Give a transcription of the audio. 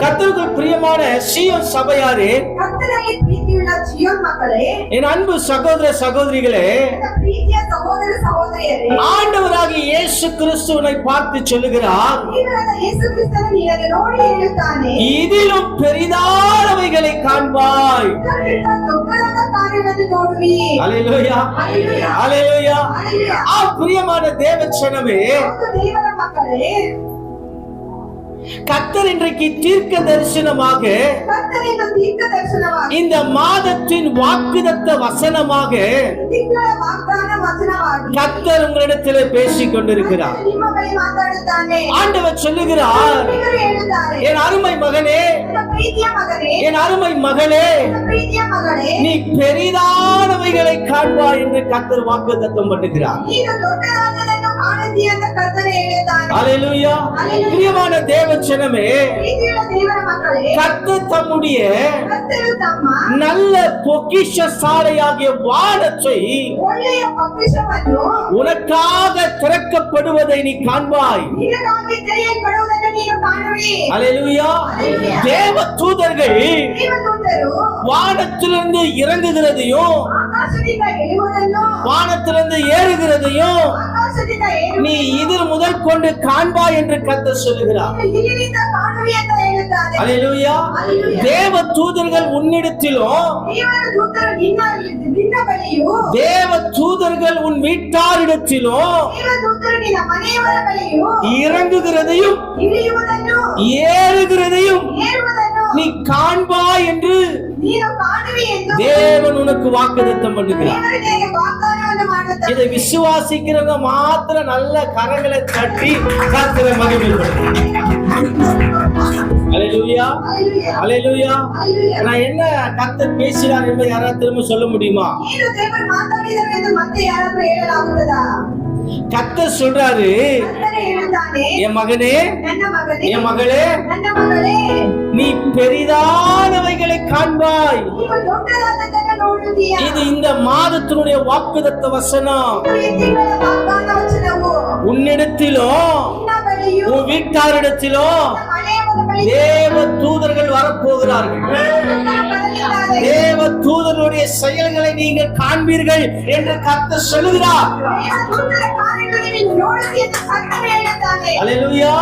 கத்தருக்கு பிரியமான சியோன் சபையாரே என் அன்பு சகோதர சகோதரிகளே ஆண்டவராக இயேசு கிறிஸ்துவனை பார்த்து சொல்லுகிறார் இதிலும் பெரிதானவைகளை காண்பாய். பிரியமான தேவச்சனமே கத்தர் இன்றைக்கு தீர்க்க தரிசனமாக இந்த மாதத்தின் வாக்குதத்த வசனமாக கத்தர் உங்களிடத்தில் பேசிக் கொண்டிருக்கிறார். ஆண்டவர் சொல்லுகிறார் என் அருமை மகனே என் அருமை மகளே நீ பெரிதானவைகளை காண்பாய் என்று கத்தர் வாக்கு தத்துவம் பண்ணுகிறார் அலையிலுயா பிரியமான தேவ நல்ல பொக்கிஷ சாலையாகிய வானத்தை உனக்காக திறக்கப்படுவதை நீ காண்பாய். அலையிலுயா தேவ தூதர்கள் வானத்திலிருந்து இறங்குகிறதையும் வானத்திலிருந்து ஏறுகிறதையும் நீ இது கொண்டு காண்பா என்று கத்த சொல்லுகிறார். தேவ தூதர்கள் உன்னிடத்திலும் தேவ தூதர்கள் உன் வீட்டாரிடத்திலும் இறங்குகிறதையும் ஏறுகிறதையும் நீ காண்பா என்று தேவன் உனக்கு வாக்குதத்தம் பண்ணுகிறார். இதை விசுவாசிக்கிறவங்க மாத்திர நல்ல கரங்களை தட்டி கத்திர மகிழ்வுபடுறாங்க நான் என்ன கத்தர் பேசினார் என்பதை யாராவது திரும்ப சொல்ல முடியுமா? கத்த சொல்றாரு என் மகனே என் மகளே. நீ பெரிதானவை காண்பாய். இது இந்த மாதத்தினுடைய வாக்குதத்த வசனம். உன்னிடத்திலோ உன் வீட்டாரிடத்திலோ தேவ தூதர்கள் வரப்போகிறார்கள். தேவ தூதருடைய செயல்களை நீங்கள் காண்பீர்கள் என்று கத்த சொல்லுகிறார். அலையா